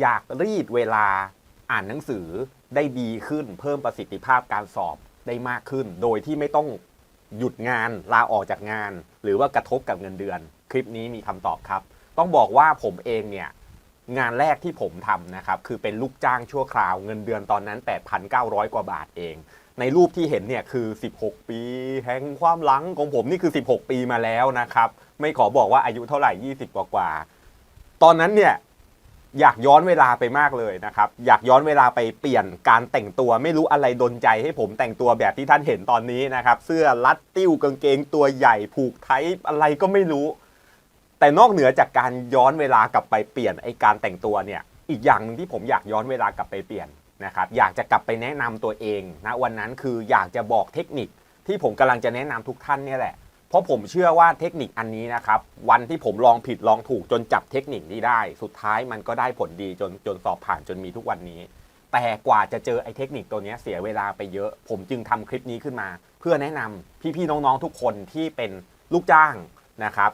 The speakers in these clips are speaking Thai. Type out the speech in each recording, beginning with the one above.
อยากรีดเวลาอ่านหนังสือได้ดีขึ้น เพิ่มประสิทธิภาพการสอบได้มากขึ้น โดยที่ไม่ต้องหยุดงานลาออกจากงาน หรือว่ากระทบกับเงินเดือน คลิปนี้มีคำตอบครับ ต้องบอกว่าผมเองเนี่ยงานแรกที่ผมทำนะครับคือเป็นลูกจ้างชั่วคราวเงินเดือนตอนนั้น 8,900 กว่าบาทเอง ในรูปที่เห็นเนี่ยคือ 16 ปี แห่งความหลังของผมนี่คือ 16 ปีมาแล้วนะครับ ไม่ขอบอกว่าอายุเท่าไหร่ 20 กว่ากว่า ตอนนั้นเนี่ย อยากย้อนเวลาไปมากเลยนะครับ อยากย้อนเวลาไปเปลี่ยนการแต่งตัวไม่รู้อะไรดนใจให้ผมแต่งตัวแบบที่ท่านเห็นตอนนี้นะครับ เสื้อรัดติ้วกางเกงตัวใหญ่ผูกไทยอะไรก็ไม่รู้ แต่นอกเหนือจากการย้อนเวลากลับไปเปลี่ยนไอการแต่งตัวเนี่ยอีกอย่างหนึงที่ผมอยากย้อนเวลากลับไปเปลี่ยนนะครับอยากจะกลับไปแนะนำตัวเองนะวันนั้นคืออยากจะบอกเทคนิคที่ผมกำลังจะแนะนำทุกท่านเนี่ยแหละ เพราะผมเชื่อว่าเทคนิคอันนี้นะครับ วันที่ผมลองผิดลองถูกจนจับเทคนิคนี้ได้ สุดท้ายมันก็ได้ผลดีจนจนสอบผ่านจนมีทุกวันนี้ แต่กว่าจะเจอไอ้เทคนิคตัวนี้เสียเวลาไปเยอะ ผมจึงทำคลิปนี้ขึ้นมา เพื่อแนะนำพี่ๆน้องๆทุกคนที่เป็นลูกจ้างนะครับ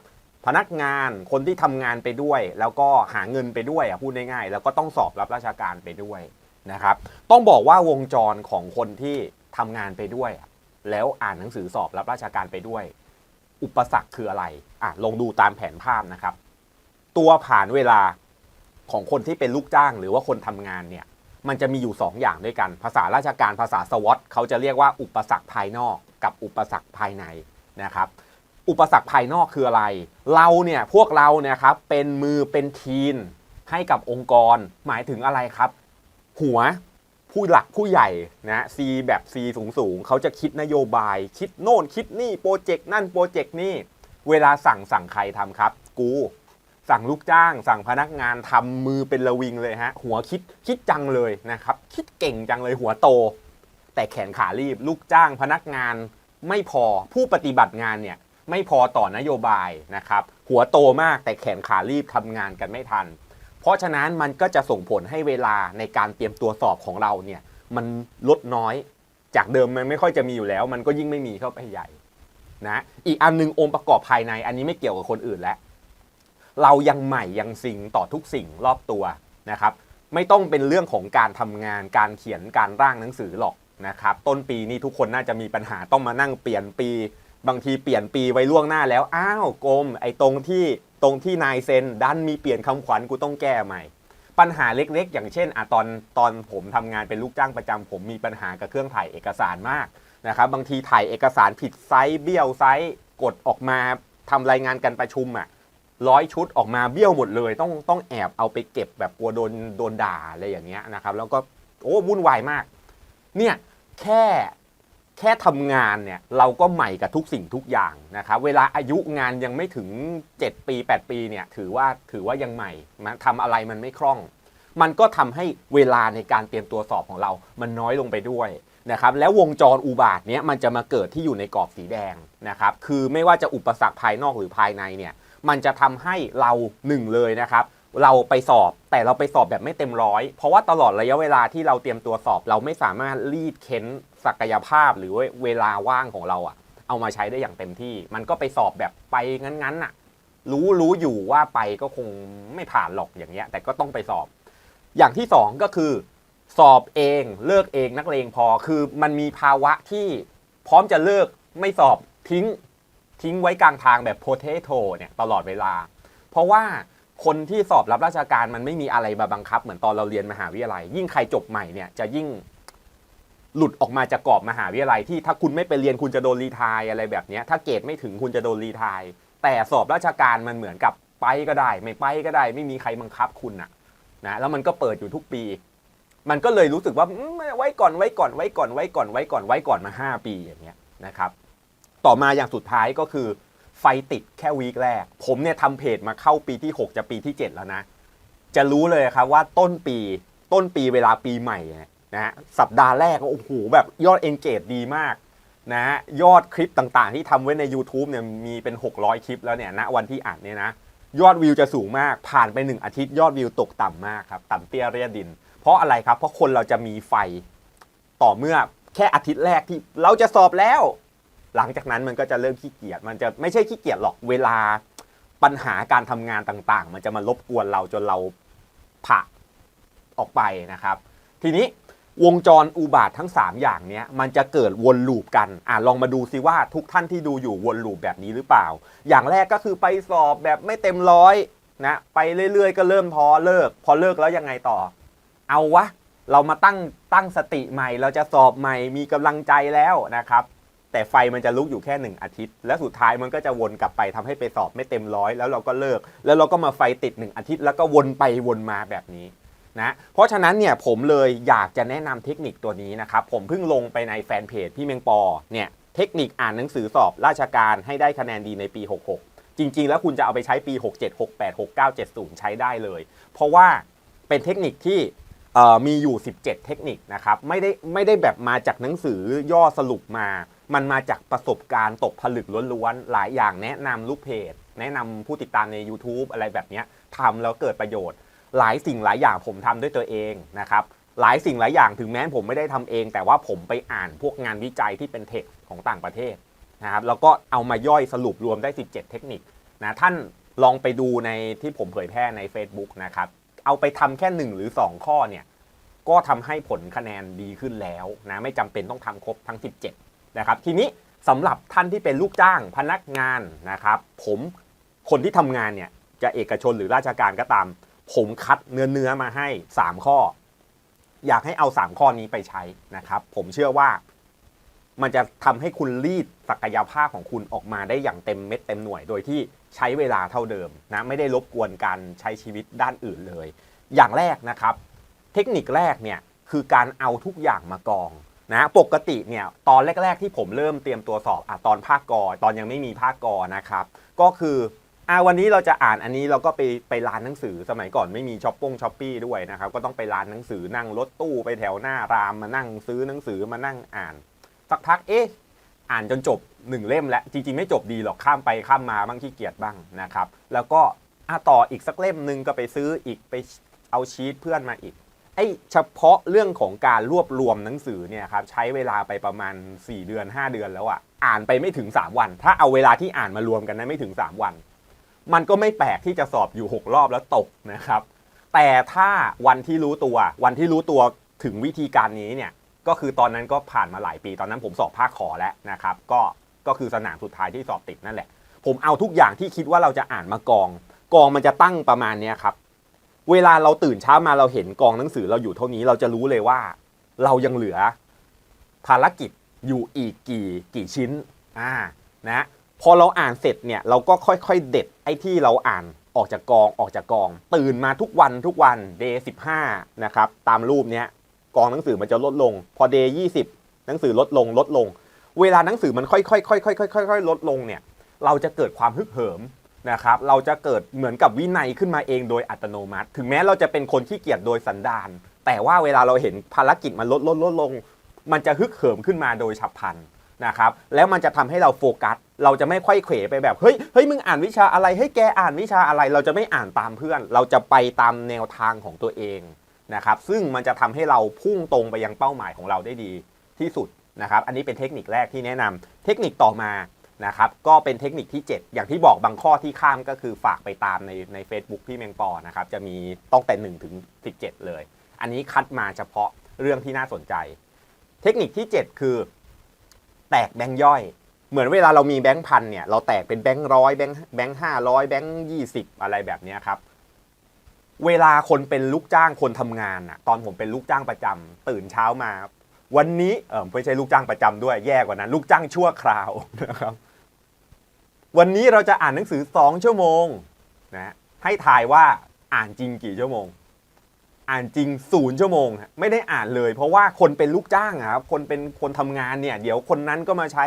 พนักงานคนที่ทำงานไปด้วย แล้วก็หาเงินไปด้วยอะพูดง่ายๆแล้วก็ต้องสอบรับราชการไปด้วยนะครับต้องบอกว่าวงจรของคนที่ทำงานไปด้วย แล้วอ่านหนังสือสอบรับราชการไปด้วย อุปสรรคคืออะไรอะลองดูตามแผนภาพนะครับ ตัวผ่านเวลาของคนที่เป็นลูกจ้างหรือว่าคนทำงานเนี่ย มันจะมีอยู่2อย่างด้วยกัน ภาษาราชการภาษาสวอตเขาจะเรียกว่าอุปสรรคภายนอกกับอุปสรรคภายในนะครับ อุปสรรคภายนอกคืออะไร เราเนี่ยพวกเราเนี่ยครับเป็นมือเป็นทีนให้กับองค์กร หมายถึงอะไรครับ หัว ผู้หลักผู้ใหญ่นะซีแบบ C สูงสูงเขาจะคิดนโยบาย คิดโน่นคิดนี่โปรเจกต์นั่นโปรเจกต์นี่เวลาสั่งสั่งใครทำครับ กู สั่งลูกจ้าง สั่งพนักงานทำมือเป็นระวิงเลยฮะ หัวคิดคิดจังเลยนะครับ คิดเก่งจังเลยหัวโต แต่แขนขารีบลูกจ้างพนักงานไม่พอผู้ปฏิบัติงานเนี่ยไม่พอต่อนโยบายนะครับ หัวโตมากแต่แขนขารีบทำงานกันไม่ทัน เพราะฉะนั้นมันก็จะส่งผลให้เวลาในการเตรียมตัวสอบของเราเนี่ยมันลดน้อยจากเดิมมันไม่ค่อยจะมีอยู่แล้ว มันก็ยิ่งไม่มีเข้าไปใหญ่นะอีกอันหนึงองค์ประกอบภายในอันนี้ไม่เกี่ยวกับคนอื่นแล้วเรายังใหม่ยังซิงต่อทุกสิ่งรอบตัวนะครับ ไม่ต้องเป็นเรื่องของการทำงานการเขียนการร่างหนังสือหรอกนะครับ ต้นปีนี้ทุกคนน่าจะมีปัญหาต้องมานั่งเปลี่ยนปี บางทีเปลี่ยนปีไว้ล่วงหน้าแล้ว อ้าวกรมไอ้ตรงที่ตรงที่นายเซ็นดันมีเปลี่ยนคำขวัญกูต้องแก้ใหม่ ปัญหาเล็กๆ อย่างเช่นอะตอนตอนผมทำงานเป็นลูกจ้างประจำผมมีปัญหากับเครื่องถ่ายเอกสารมากนะครับบางทีถ่ายเอกสารผิดไซส์เบี้ยวไซส์กดออกมาทำรายงานการประชุมอะร้อยชุดออกมาเบี้ยวหมดเลย ต้องต้องแอบเอาไปเก็บแบบกลัวโดนโดนด่าอะไรอย่างเงี้ยนะครับแล้วก็โอ้วุ่นวายมากเนี่ยแค่ แค่ทำงานเนี่ยเราก็ใหม่กับทุกสิ่งทุกอย่างนะครับเวลาอายุงานยังไม่ถึง 7 ปี 8 ปีเนี่ยถือว่าถือว่ายังใหม่มันทำอะไรมันไม่คล่อง มันก็ทำให้เวลาในการเตรียมตัวสอบของเรามันน้อยลงไปด้วยนะครับแล้ววงจรอุบาทเนี้ยมันจะมาเกิดที่อยู่ในกรอบสีแดงนะครับคือไม่ว่าจะอุปสรรคภายนอกหรือภายในเนี่ยมันจะทำให้เราหนึ่งเลยนะครับเราไปสอบแต่เราไปสอบแบบไม่เต็มร้อยเพราะว่าตลอดระยะเวลาที่เราเตรียมตัวสอบ เราไม่สามารถรีดเค้น ศักยภาพหรือเวลาว่างของเราอะเอามาใช้ได้อย่างเต็มที่ มันก็ไปสอบแบบไปงั้นๆน่ะ รู้รู้อยู่ว่าไปก็คงไม่ผ่านหรอกอย่างเงี้ย แต่ก็ต้องไปสอบ อย่างที่สองก็คือ สอบเองเลิกเองนักเลงพอคือมันมีภาวะที่พร้อมจะเลิกไม่สอบทิ้งทิ้งไว้กลางทางแบบโพเทโตเนี่ยตลอดเวลา เพราะว่าคนที่สอบรับราชการมันไม่มีอะไรมาบังคับ เหมือนตอนเราเรียนมหาวิทยาลัย ยิ่งใครจบใหม่เนี่ยจะยิ่ง หลุดออกมาจากกรอบมหาวิทยาลัยที่ถ้าคุณไม่ไปเรียนคุณจะโดนรีทายอะไรแบบนี้ถ้าเกรดไม่ถึงคุณจะโดนรีทายแต่สอบราชการมันเหมือนกับไปก็ได้ ไม่ไปก็ได้ ไม่มีใครบังคับคุณอะนะแล้วมันก็เปิดอยู่ทุกปี มันก็เลยรู้สึกว่าไว้ก่อนไว้ก่อนไว้ก่อนไว้ก่อนไว้ก่อนไว้ก่อนมา 5 ปีอย่างเงี้ยนะครับ ต่อมาอย่างสุดท้ายก็คือ ไฟติดแค่วีคแรก ผมเนี่ยทำเพจมาเข้าปีที่ 6 จะปีที่ 7 แล้วนะ จะรู้เลยครับว่าต้นปีต้นปีเวลาปีใหม่เนะสัปดาห์แรกก็โอ้โหแบบยอดเอนเกจดีมากนะยอดคลิปต่างๆ ที่ทำไว้ใน YouTube เนี่ยมีเป็น 600 คลิปแล้วเนี่ยณวันที่อัดเนี่ยนะยอดวิวจะสูงมากผ่านไป 1 อาทิตย์ยอดวิวตกต่ำมากครับต่ำเตี้ยเรียดิน เพราะอะไรครับเพราะคนเราจะมีไฟต่อเมื่อแค่อาทิตย์แรกที่เราจะสอบแล้ว หลังจากนั้นมันก็จะเริ่มขี้เกียจมันจะไม่ใช่ขี้เกียจหรอกเวลาปัญหาการทำงานต่างๆ มันจะมารบกวนเราจนเราผะออกไปนะครับ ทีนี้ วงจรอุบาททั้ง 3 อย่างเนี้ยมันจะเกิดวนลูปกันอะลองมาดูซิว่าทุกท่านที่ดูอยู่วนลูปแบบนี้หรือเปล่า อย่างแรกก็คือไปสอบแบบไม่เต็มร้อยนะไปเรื่อยๆ ก็เริ่มท้อเลิก พอเลิกแล้วยังไงต่อ เอาวะ เรามาตั้งตั้งสติใหม่ เราจะสอบใหม่มีกำลังใจแล้วนะครับ แต่ไฟมันจะลุกอยู่แค่หนึ่งอาทิตย์ แล้วสุดท้ายมันก็จะวนกลับไปทำให้ไปสอบไม่เต็มร้อยแล้วเราก็เลิก แล้วเราก็มาไฟติดหนึ่งอาทิตย์แล้วก็วนไปวนมาแบบนี้ นะเพราะฉะนั้นเนี่ยผมเลยอยากจะแนะนำเทคนิคตัวนี้นะครับ ผมเพิ่งลงไปในแฟนเพจพี่เมงปอเนี่ยเทคนิคอ่านหนังสือสอบราชการให้ได้คะแนนดีในปี 66 จริง ๆ แล้วคุณจะเอาไปใช้ปี 67 68 69 70 ใช้ได้เลย เพราะว่าเป็นเทคนิคที่มีอยู่ 17 เทคนิคนะครับไม่ได้ไม่ได้แบบมาจากหนังสือย่อสรุปมา มันมาจากประสบการณ์ตกผลึกล้วนๆ หลายอย่างแนะนำลูกเพจ แนะนำผู้ติดตามใน YouTube อะไรแบบเนี้ยทำแล้วเกิดประโยชน์ หลายสิ่งหลายอย่างผมทำด้วยตัวเองนะครับหลายสิ่งหลายอย่างถึงแม้ผมไม่ได้ทำเอง แต่ว่าผมไปอ่านพวกงานวิจัยที่เป็นเทคของต่างประเทศนะครับแล้วก็เอามาย่อยสรุปรวมได้ 17 เทคนิคนะท่านลองไปดูในที่ผมเผยแพร่ใน Facebook นะครับเอาไปทำแค่ 1 หรือ 2 ข้อเนี่ยก็ทำให้ผลคะแนนดีขึ้นแล้วนะไม่จำเป็นต้องทำครบทั้ง 17 นะครับ ทีนี้สำหรับท่านที่เป็นลูกจ้างพนักงานนะครับ ผมคนที่ทำงานเนี่ยจะเอกชนหรือราชการก็ตาม ผมคัดเนื้อเนื้อมาให้ 3 ข้อ อยากให้เอา 3 ข้อนี้ไปใช้นะครับ ผมเชื่อว่า มันจะทำให้คุณรีดศักยภาพของคุณออกมาได้อย่างเต็มเม็ดเต็มหน่วย โดยที่ใช้เวลาเท่าเดิมนะไม่ได้รบกวนการใช้ชีวิตด้านอื่นเลย อย่างแรกนะครับ เทคนิคแรกเนี่ยคือการเอาทุกอย่างมากองนะปกติเนี่ยตอนแรก ๆ ที่ผมเริ่มเตรียมตัวสอบอะตอนภาคกอตอนยังไม่มีภาคกอนะครับ ก็คือ อ่าวันนี้เราจะอ่านอันนี้เราก็ไปไปร้านหนังสือสมัยก่อนไม่มีช้อปปงช้อปปี้ด้วยนะครับก็ต้องไปร้านหนังสือนั่งรถตู้ไปแถวหน้ารามมานั่งซื้อหนังสือมานั่งอ่าน สักพักเอ๊ะอ่านจนจบหนึ่งเล่มแล้วจริงๆ ไม่จบดีหรอกข้ามไปข้ามมาบ้างขี้เกียจบ้างนะครับแล้วก็อะต่ออีกสักเล่มหนึ่งก็ไปซื้ออีกไปเอาชีตเพื่อนมาอีกไอ้เฉพาะเรื่องของการรวบรวมหนังสือเนี่ยครับใช้เวลาไปประมาณ 4 เดือน 5 เดือนแล้วอะ่ะอ่านไปไม่ถึง 3 วัน ถ้าเอาเวลาที่อ่านมารวมกันนะไม่ถึง 3 วัน มันก็ไม่แปลกที่จะสอบอยู่ 6 รอบแล้วตกนะครับ แต่ถ้าวันที่รู้ตัว วันที่รู้ตัวถึงวิธีการนี้เนี่ย ก็คือตอนนั้นก็ผ่านมาหลายปี ตอนนั้นผมสอบภาคขอแล้วนะครับ ก็ก็คือสนามสุดท้ายที่สอบติดนั่นแหละ ผมเอาทุกอย่างที่คิดว่าเราจะอ่านมากอง กองมันจะตั้งประมาณเนี้ยครับ เวลาเราตื่นเช้ามาเราเห็นกองหนังสือเราอยู่เท่านี้เราจะรู้เลยว่า เรายังเหลือภารกิจอยู่อีกกี่กี่ชิ้น อ่า นะ พอเราอ่านเสร็จเนี่ยเราก็ค่อยๆ เด็ดไอ้ที่เราอ่านออกจากกองออกจากกอง ตื่นมาทุกวันทุกวันเดย์สินะครับตามรูปเนี้ยกองหนังสือมันจะลดลง พอเดย์ยีหนังสือลดลงลดลง เวลาหนังสือมันค่อยๆค่อยๆค่อยๆค่อยๆลดลงเนี่ยเราจะเกิดความฮึกเหิมนะครับเราจะเกิดเหมือนกับวินัยขึ้นมาเองโดยอัตโนมัติ ถึงแม้เราจะเป็นคนขี้เกียจโดยสันดานแต่ว่าเวลาเราเห็นภารกิจมันลดลดลดลง มันจะฮึกเหิมขึ้นมาโดยฉับพลัน นะครับแล้วมันจะทำให้เราโฟกัส เราจะไม่ค่อยเขวไปแบบเฮ้ยเฮ้ยมึงอ่านวิชาอะไรเฮ้ยแกอ่านวิชาอะไร เราจะไม่อ่านตามเพื่อน เราจะไปตามแนวทางของตัวเองนะครับซึ่งมันจะทำให้เราพุ่งตรงไปยังเป้าหมายของเราได้ดีที่สุดนะครับอันนี้เป็นเทคนิคแรกที่แนะนำเทคนิคต่อมานะครับก็เป็นเทคนิคที่ 7 อย่างที่บอกบางข้อที่ข้ามก็คือฝากไปตามในใน a c e b o o k พี่เมงปอนะครับจะมีต้องแต่1ถึง17 เลย อันนี้คัดมาเฉพาะเรื่องที่น่าสนใจ เทคนิคที่ 7 คือ แตกแบงค์ย่อย เหมือนเวลาเรามีแบงค์พันเนี่ยเราแตกเป็นแบงค์ร้อยแบงค์แบงค์ห้าร้อยแบงค์ยี่สิบอะไรแบบนี้ครับเวลาคนเป็นลูกจ้างคนทำงานอะตอนผมเป็นลูกจ้างประจำตื่นเช้ามา วันนี้เออไม่ใช่ลูกจ้างประจำด้วยแย่กว่านั้น ลูกจ้างชั่วคราวนะครับ วันนี้เราจะอ่านหนังสือ2ชั่วโมงนะให้ถ่ายว่าอ่านจริงกี่ชั่วโมง อ่านจริงศูนย์ชั่วโมงไม่ได้อ่านเลย เพราะว่าคนเป็นลูกจ้างครับคนเป็นคนทำงานเนี่ยเดี๋ยวคนนั้นก็มาใช้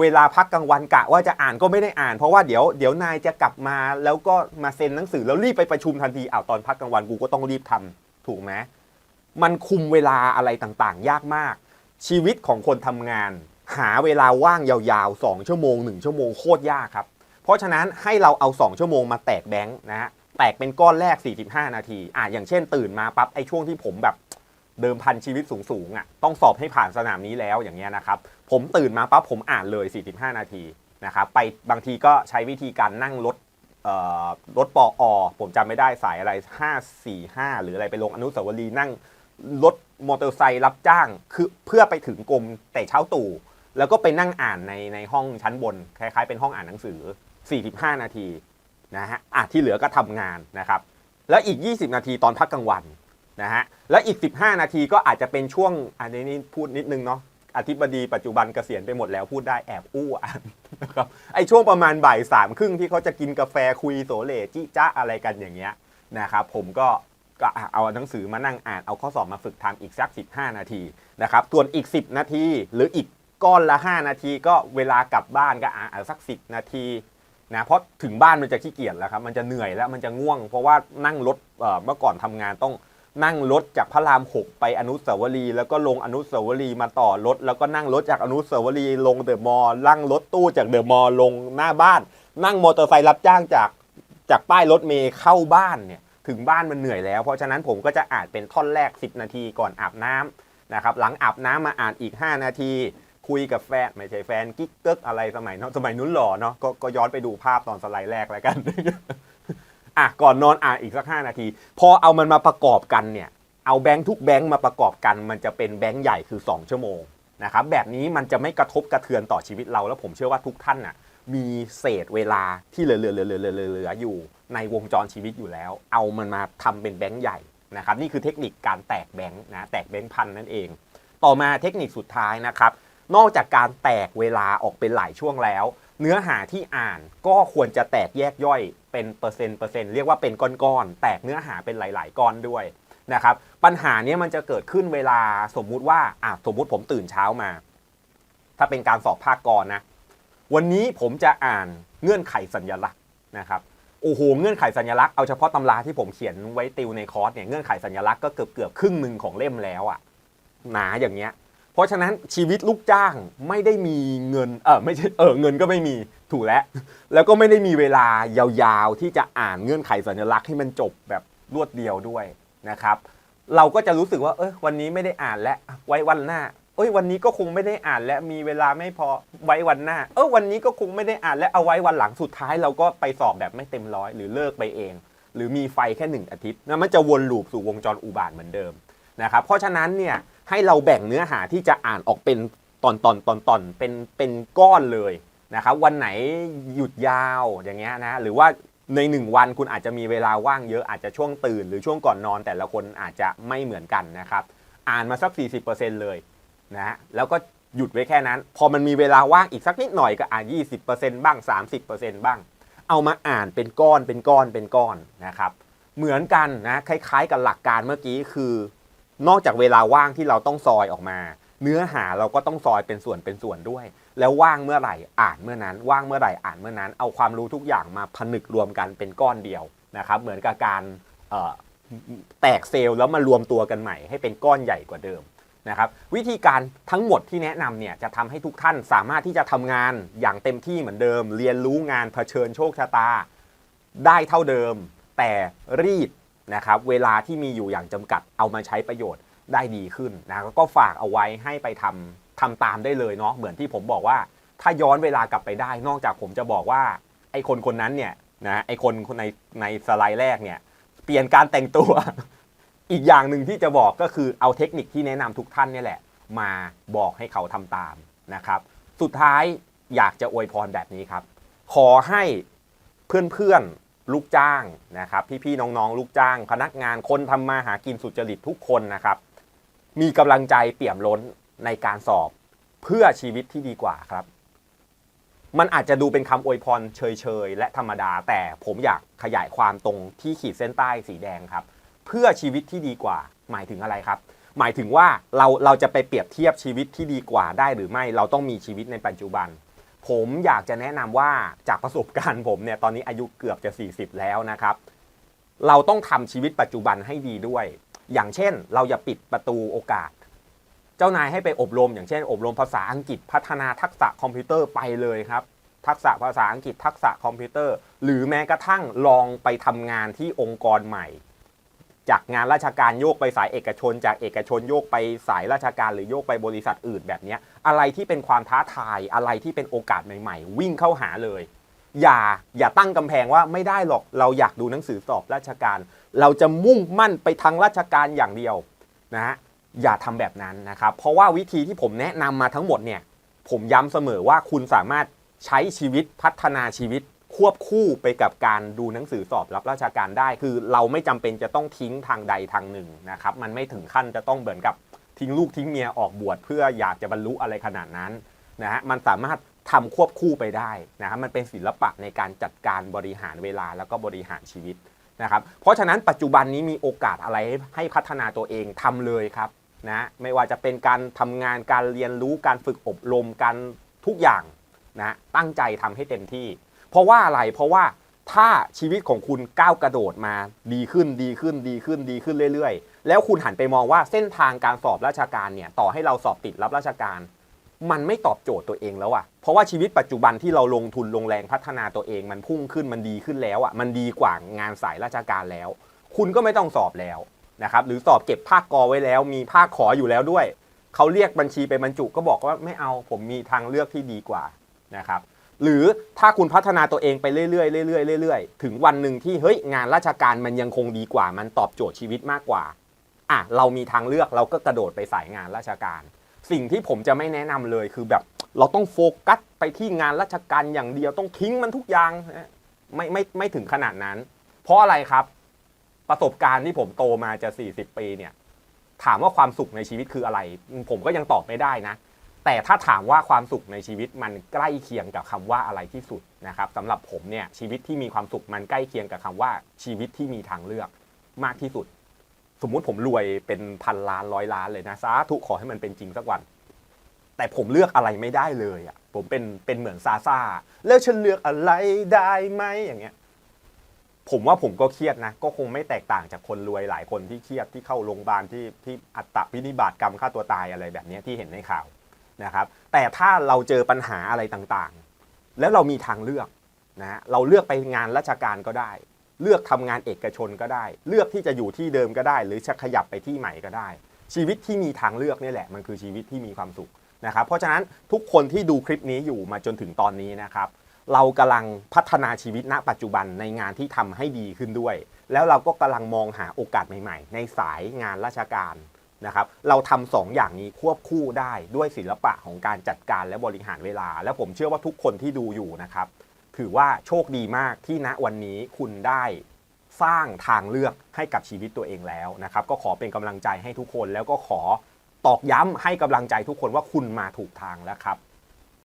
เวลาพักกลางวันกะว่าจะอ่านก็ไม่ได้อ่าน เพราะว่าเดี๋ยวเดี๋ยวนายจะกลับมาแล้วก็มาเซ็นหนังสือแล้วรีบไปประชุมทันทีอ้าวตอนพักกลางวันกูก็ต้องรีบทำถูกไหมมันคุมเวลาอะไรต่างๆ ยากมาก ชีวิตของคนทำงาน หาเวลาว่างยาวๆ 2 ชั่วโมง 1 ชั่วโมงโคตรยากครับ เพราะฉะนั้นให้เราเอา 2 ชั่วโมงมาแตกแบงค์นะฮะ แตกเป็นก้อนแรก 45 นาทีอะอย่างเช่นตื่นมาปั๊บไอ้ช่วงที่ผมแบบเดิมพันชีวิตสูงๆอะต้องสอบให้ผ่านสนามนี้แล้วอย่างเงี้ยนะครับ ผมตื่นมาปั๊บผมอ่านเลย 45 นาทีนะครับไปบางทีก็ใช้วิธีการนั่งรถรถปออ ผมจำไม่ได้สายอะไร 545 หรืออะไรไปลงอนุสาวรีย์นั่งรถมอเตอร์ไซค์รับจ้างคือเพื่อไปถึงกรมแต่เช้าตู่ แล้วก็ไปนั่งอ่านในในห้องชั้นบน คล้ายๆเป็นห้องอ่านหนังสือ 45 นาที นะฮะอะที่เหลือก็ทำงานนะครับแล้วอีก 20 นาทีตอนพักกลางวันนะฮะแล้วอีก 15 นาทีก็อาจจะเป็นช่วงอันนี้พูดนิดนึงเนาะอธิบดีปัจจุบันเกษียณไปหมดแล้วพูดได้แอบอู้อ่านนะครับไอช่วงประมาณบ่ายสามครึ่งที่เขาจะกินกาแฟคุยโสเลจิจ้าอะไรกันอย่างเงี้ยนะครับผมก็ก็เอาหนังสือมานั่งอ่านเอาข้อสอบมาฝึกทำอีกสัก 15 นาทีนะครับส่วนอีก 10 นาที หรืออีกก้อนละ 5 นาที ก็เวลากลับบ้านก็อ่านสัก 10 นาที นะเพราะถึงบ้านมันจะขี้เกียจแล้วครับมันจะเหนื่อยแล้วมันจะง่วง เพราะว่านั่งรถเมื่อก่อนทำงานต้องนั่งรถจากพระราม6ไปอนุสาวรีย์แล้วก็ลงอนุสาวรีย์มาต่อรถ แล้วก็นั่งรถจากอนุสาวรีย์ลงเดอะมอลล์นั่งรถตู้จากเดอะมอลล์ลงหน้าบ้าน นั่งมอเตอร์ไซค์รับจ้างจากจากป้ายรถเมย์เข้าบ้านเนี่ยถึงบ้านมันเหนื่อยแล้ว เพราะฉะนั้นผมก็จะอ่านเป็นท่อนแรก 10 นาทีก่อนอาบน้ำนะครับหลังอาบน้ำมาอ่านอีก 5 นาที คุยกับแฟนไม่ใช่แฟนกิ๊กเกิกอะไรสมัยเนาะสมัยนู้นหล่อเนาะก็ก็ย้อนไปดูภาพตอนสไลด์แรกแล้วกัน อะก่อนนอนอ่านอีกสัก5นาที พอเอามันมาประกอบกันเนี่ยเอาแบงค์ทุกแบงค์มาประกอบกัน มันจะเป็นแบงค์ใหญ่คือ 2 ชั่วโมงนะครับแบบนี้มันจะไม่กระทบกระเทือนต่อชีวิตเรา แล้วผมเชื่อว่าทุกท่านน่ะมีเศษเวลาที่เหลือๆๆๆอยู่ในวงจรชีวิตอยู่แล้ว เอามันมาทำเป็นแบงค์ใหญ่นะครับนี่คือเทคนิคการแตกแบงค์นะแตกแบงค์พันนั่นเอง ต่อมาเทคนิคสุดท้ายนะครับ นอกจากการแตกเวลาออกเป็นหลายช่วงแล้ว เนื้อหาที่อ่านก็ควรจะแตกแยกย่อยเป็นเปอร์เซ็นต์เปอร์เซ็นต์เรียกว่าเป็นก้อนๆแตกเนื้อหาเป็นหลาย ๆ ก้อนด้วยนะครับปัญหาเนี้ยมันจะเกิดขึ้นเวลาสมมุติว่าอะสมมุติผมตื่นเช้ามา ถ้าเป็นการสอบภาคกรนะ วันนี้ผมจะอ่านเงื่อนไขสัญลักษณ์นะครับโอ้โหเงื่อนไขสัญลักษณ์เอาเฉพาะตำราที่ผมเขียนไว้ติวในคอร์สเนี่ยเงื่อนไขสัญลักษณ์ก็เกือบเกือบครึ่งหนึ่งของเล่มแล้วอะหนาอย่างเงี้ย ราะฉะนั้นชีวิตลูกจ้างไม่ได้มีเงินเออไม่ใช่เออเงินก็ไม่มีถูกแล้ว แล้วก็ไม่ได้มีเวลายาวๆ ที่จะอ่านเงื่อนไขสัญลักษณ์ให้มันจบแบบรวดเดียวด้วยนะครับ เราก็จะรู้สึกว่าเออวันนี้ไม่ได้อ่านแล้วไว้วันหน้าเอ้ยวันนี้ก็คงไม่ได้อ่านและมีเวลาไม่พอไว้วันหน้า เออวันนี้ก็คงไม่ได้อ่านและเอาไว้วันหลังสุดท้าย เราก็ไปสอบแบบไม่เต็มร้อยหรือเลิกไปเอง หรือมีไฟแค่หนึ่งอาทิตย์นะมันจะวนลูปสู่วงจรอุบาทเหมือนเดิม นะครับเพราะฉะนั้นเนี่ยให้เราแบ่งเนื้อหาที่จะอ่านออกเป็นตอนตอนตอนตอนเป็นเป็นก้อนเลยนะครับวันไหนหยุดยาวอย่างเงี้ยนะหรือว่าในหนึ่งวันคุณอาจจะมีเวลาว่างเยอะอาจจะช่วงตื่น หรือช่วงก่อนนอนแต่ละคนอาจจะไม่เหมือนกันนะครับอ่านมาสัก 40%เลยนะฮะแล้วก็หยุดไว้แค่นั้น พอมันมีเวลาว่างอีกสักนิดหน่อยก็อ่าน 20%บ้าง 30%บ้าง เอามาอ่านเป็นก้อนเป็นก้อนเป็นก้อนนะครับเหมือนกันนะคล้ายๆกับหลักการเมื่อกี้คือ นอกจากเวลาว่างที่เราต้องซอยออกมา เนื้อหาเราก็ต้องซอยเป็นส่วนเป็นส่วนด้วย แล้วว่างเมื่อไหร่อ่านเมื่อนั้น ว่างเมื่อไหร่อ่านเมื่อนั้น เอาความรู้ทุกอย่างมาผนึกรวมกันเป็นก้อนเดียวนะครับ เหมือนกับการแตกเซลล์แล้วมารวมตัวกันใหม่ให้เป็นก้อนใหญ่กว่าเดิมนะครับวิธีการทั้งหมดที่แนะนำเนี่ยจะทำให้ทุกท่านสามารถที่จะทำงานอย่างเต็มที่เหมือนเดิม เรียนรู้งานเผชิญโชคชะตา ได้เท่าเดิม แต่รีด นะครับเวลาที่มีอยู่อย่างจำกัดเอามาใช้ประโยชน์ได้ดีขึ้นนะก็ฝากเอาไว้ให้ไปทำทำตามได้เลยเนาะเหมือนที่ผมบอกว่า ถ้าย้อนเวลากลับไปได้ นอกจากผมจะบอกว่าไอ้คนคนนั้นเนี่ยนะไอ้คนในในสไลด์แรกเนี่ยเปลี่ยนการแต่งตัว อีกอย่างหนึ่งที่จะบอกก็คือเอาเทคนิคที่แนะนำทุกท่านเนี่ยแหละ มาบอกให้เขาทำตามนะครับสุดท้ายอยากจะอวยพรแบบนี้ครับ ขอให้เพื่อนๆ ลูกจ้างนะครับ พี่ๆน้องๆ ลูกจ้าง พนักงานคนทำมาหากินสุจริตทุกคนนะครับ มีกำลังใจเปี่ยมล้นในการสอบเพื่อชีวิตที่ดีกว่าครับ มันอาจจะดูเป็นคำอวยพรเฉยๆและธรรมดา แต่ผมอยากขยายความตรงที่ขีดเส้นใต้สีแดงครับ เพื่อชีวิตที่ดีกว่า หมายถึงอะไรครับ หมายถึงว่าเราเราจะไปเปรียบเทียบชีวิตที่ดีกว่าได้หรือไม่ เราต้องมีชีวิตในปัจจุบัน ผมอยากจะแนะนำว่าจากประสบการณ์ผมเนี่ยตอนนี้อายุเกือบจะ 40 แล้วนะครับ เราต้องทำชีวิตปัจจุบันให้ดีด้วย อย่างเช่น เราอย่าปิดประตูโอกาส เจ้านายให้ไปอบรม อย่างเช่น อบรมภาษาอังกฤษพัฒนาทักษะคอมพิวเตอร์ไปเลยครับ ทักษะภาษาอังกฤษทักษะคอมพิวเตอร์ หรือแม้กระทั่งลองไปทำงานที่องค์กรใหม่ จากงานราชการโยกไปสายเอกชน จากเอกชนโยกไปสายราชการหรือโยกไปบริษัทอื่นแบบนี้อะไรที่เป็นความท้าทายอะไรที่เป็นโอกาสใหม่ ๆ วิ่งเข้าหาเลย อย่าอย่าตั้งกำแพงว่าไม่ได้หรอกเราอยากดูหนังสือสอบราชการ เราจะมุ่งมั่นไปทางราชการอย่างเดียวนะฮะอย่าทำแบบนั้นนะครับ เพราะว่าวิธีที่ผมแนะนำมาทั้งหมดเนี่ยผมย้ำเสมอว่าคุณสามารถใช้ชีวิตพัฒนาชีวิต ควบคู่ไปกับการดูหนังสือสอบรับราชการได้ คือเราไม่จำเป็นจะต้องทิ้งทางใดทางหนึ่งนะครับ มันไม่ถึงขั้นจะต้องเหมือนกับทิ้งลูกทิ้งเมียออกบวชเพื่ออยากจะบรรลุอะไรขนาดนั้นนะฮะ มันสามารถทำควบคู่ไปได้นะฮะ มันเป็นศิลปะในการจัดการบริหารเวลาแล้วก็บริหารชีวิตนะครับ เพราะฉะนั้นปัจจุบันนี้มีโอกาสอะไรให้พัฒนาตัวเองทำเลยครับนะไม่ว่าจะเป็นการทำงานการเรียนรู้การฝึกอบรมการทุกอย่างนะตั้งใจทำให้เต็มที่ เพราะว่าอะไรเพราะว่าถ้าชีวิตของคุณก้าวกระโดดมาดีขึ้นดีขึ้นดีขึ้นดีขึ้นเรื่อย ๆ แล้วคุณหันไปมองว่าเส้นทางการสอบราชการเนี่ยต่อให้เราสอบติดรับราชการ มันไม่ตอบโจทย์ตัวเองแล้วอะเพราะว่าชีวิตปัจจุบันที่เราลงทุนลงแรงพัฒนาตัวเองมันพุ่งขึ้นมันดีขึ้นแล้วอะมันดีกว่างานสายราชการแล้ว คุณก็ไม่ต้องสอบแล้วนะครับหรือสอบเก็บภาคกอไว้แล้ว มีภาคขออยู่แล้วด้วยเขาเรียกบัญชีไปบรรจุก็บอกว่าไม่เอาผมมีทางเลือกที่ดีกว่านะครับ หรือถ้าคุณพัฒนาตัวเองไปเรื่อยๆเรื่อยๆเรื่อยๆ ถึงวันหนึ่งที่เฮ้ยงานราชการมันยังคงดีกว่า มันตอบโจทย์ชีวิตมากกว่าอะเรามีทางเลือกเราก็กระโดดไปสายงานราชการ สิ่งที่ผมจะไม่แนะนำเลยคือแบบเราต้องโฟกัสไปที่งานราชการอย่างเดียวต้องทิ้งมันทุกอย่างไม่ไม่ไม่ถึงขนาดนั้น เพราะอะไรครับ ประสบการณ์ที่ผมโตมาจะ 40 ปีเนี่ยถามว่าความสุขในชีวิตคืออะไร ผมก็ยังตอบไม่ได้นะ แต่ถ้าถามว่าความสุขในชีวิตมันใกล้เคียงกับคำว่าอะไรที่สุดนะครับสำหรับผมเนี่ยชีวิตที่มีความสุขมันใกล้เคียงกับคำว่าชีวิตที่มีทางเลือกมากที่สุด สมมุติผมรวยเป็นพันล้านร้อยล้านเลยนะสาธุขอให้มันเป็นจริงสักวัน แต่ผมเลือกอะไรไม่ได้เลยอะผมเป็นเป็นเหมือนซาซาแล้วฉันเลือกอะไรได้ไหมอย่างเงี้ยผมว่าผมก็เครียดนะ ก็คงไม่แตกต่างจากคนรวยหลายคนที่เครียดที่เข้าโรงพยาบาลที่ที่อัตตวินิบาตกรรมฆ่าตัวตายอะไรแบบนี้ที่เห็นในข่าว นะครับแต่ถ้าเราเจอปัญหาอะไรต่างๆ แล้วเรามีทางเลือกนะเราเลือกไปงานราชการก็ได้ เลือกทำงานเอกชนก็ได้ เลือกที่จะอยู่ที่เดิมก็ได้ หรือจะขยับไปที่ใหม่ก็ได้ ชีวิตที่มีทางเลือกนี่แหละมันคือชีวิตที่มีความสุขนะครับเพราะฉะนั้นทุกคนที่ดูคลิปนี้อยู่มาจนถึงตอนนี้นะครับเรากำลังพัฒนาชีวิตณ ปัจจุบันในงานที่ทำให้ดีขึ้นด้วย แล้วเราก็กำลังมองหาโอกาสใหม่ ๆ ในสายงานราชการ นะครับเราทำสองอย่างนี้ควบคู่ได้ด้วยศิลปะของการจัดการและบริหารเวลา และผมเชื่อว่าทุกคนที่ดูอยู่นะครับ ถือว่าโชคดีมากที่ณวันนี้คุณได้สร้างทางเลือกให้กับชีวิตตัวเองแล้วนะครับ ก็ขอเป็นกำลังใจให้ทุกคนแล้วก็ขอตอกย้ำให้กำลังใจทุกคนว่าคุณมาถูกทางแล้วครับ